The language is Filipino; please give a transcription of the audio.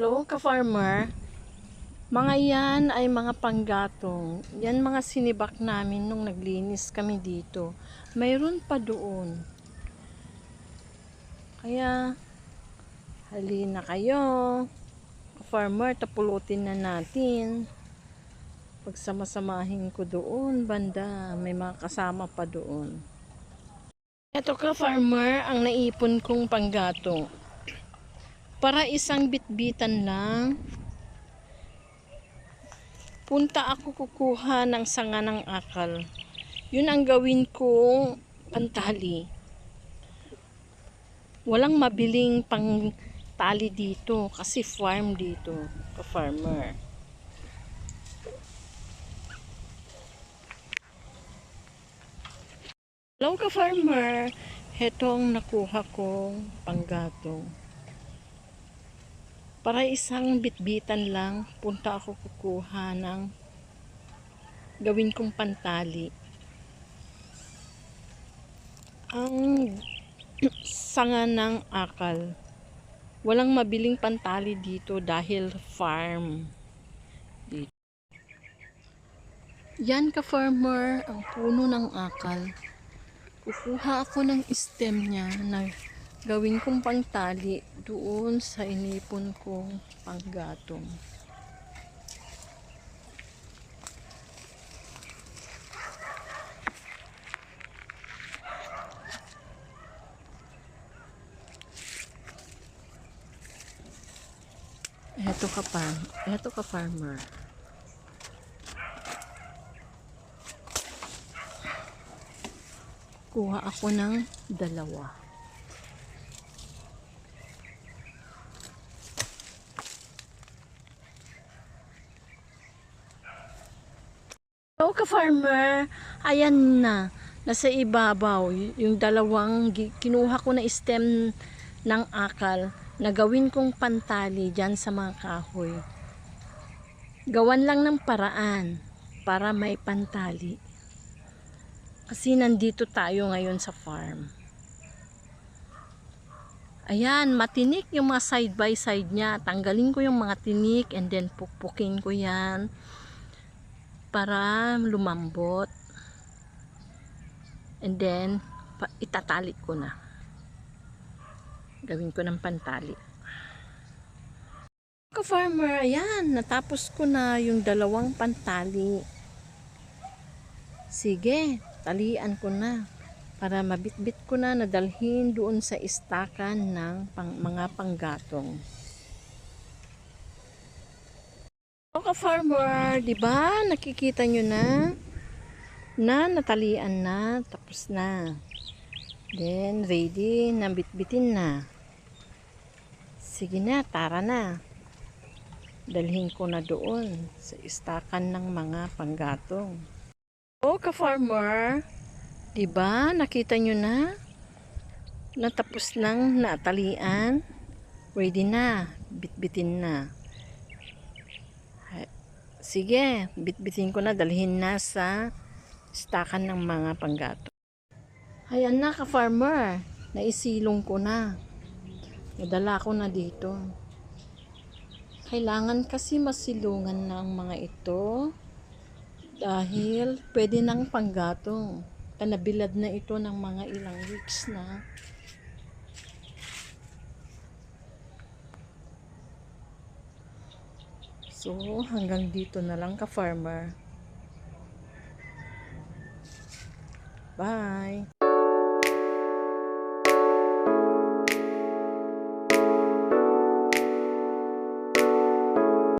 Hello, ka-farmer. Mga yan ay mga panggatong. Yan mga sinibak namin nung naglinis kami dito. Mayroon pa doon. Kaya, halina kayo. Ka-farmer, tapulutin na natin. Pagsamasamahin ko doon, banda. May mga kasama pa doon. Ito ka-farmer, ang naipon kong panggatong para isang bitbitan lang. Punta ako kukuha ng sanga ng akal. Yun ang gawin kong pantali. Walang mabiling pang tali dito kasi farm dito. Ka farmer Hello ka farmer hetong nakuha kong panggatong para isang bitbitan lang, punta ako kukuha ng gawin kong pantali. Ang sanga ng akal. Walang mabiling pantali dito dahil farm. Dito. Yan ka farmer, ang puno ng akal. Kukuha ako ng stem niya na gawin kong pangtali doon sa inipon kong panggatong. Eto ka pa, eto ka farmer. Kuha ako ng dalawa. Hello ka-farmer, ayan na, nasa ibabaw, yung dalawang kinuha ko na stem ng akal na gawin kong pantali dyan sa mga kahoy. Gawan lang ng paraan para may pantali. Kasi nandito tayo ngayon sa farm. Ayan, matinik yung mga side by side niya. Tanggalin ko yung mga tinik and then pukpukin ko yan para lumambot. And then, itatali ko na. Gawin ko ng pantali. Ka-farmer, ayan, natapos ko na yung dalawang pantali. Sige, talian ko na para mabitbit ko na nadalhin doon sa istakan ng pang, mga panggatong. O ka-farmer, di ba? Nakikita nyo na na natalian na, tapos na. Then, ready na bitbitin na. Sige na, tara na. Dalhin ko na doon sa istakan ng mga panggatong. O ka-farmer, di ba? Nakita nyo na? Natapos nang natalian. Ready na, bitbitin na. Sige, bitbitin ko na, dalhin na sa stakan ng mga panggato. Ayan na ka-farmer, naisilong ko na. Nadala ko na dito. Kailangan kasi masilungan ng mga ito dahil pwede nang panggatong. Panabilad na ito ng mga ilang weeks na. So, hanggang dito na lang ka-farmer. Bye!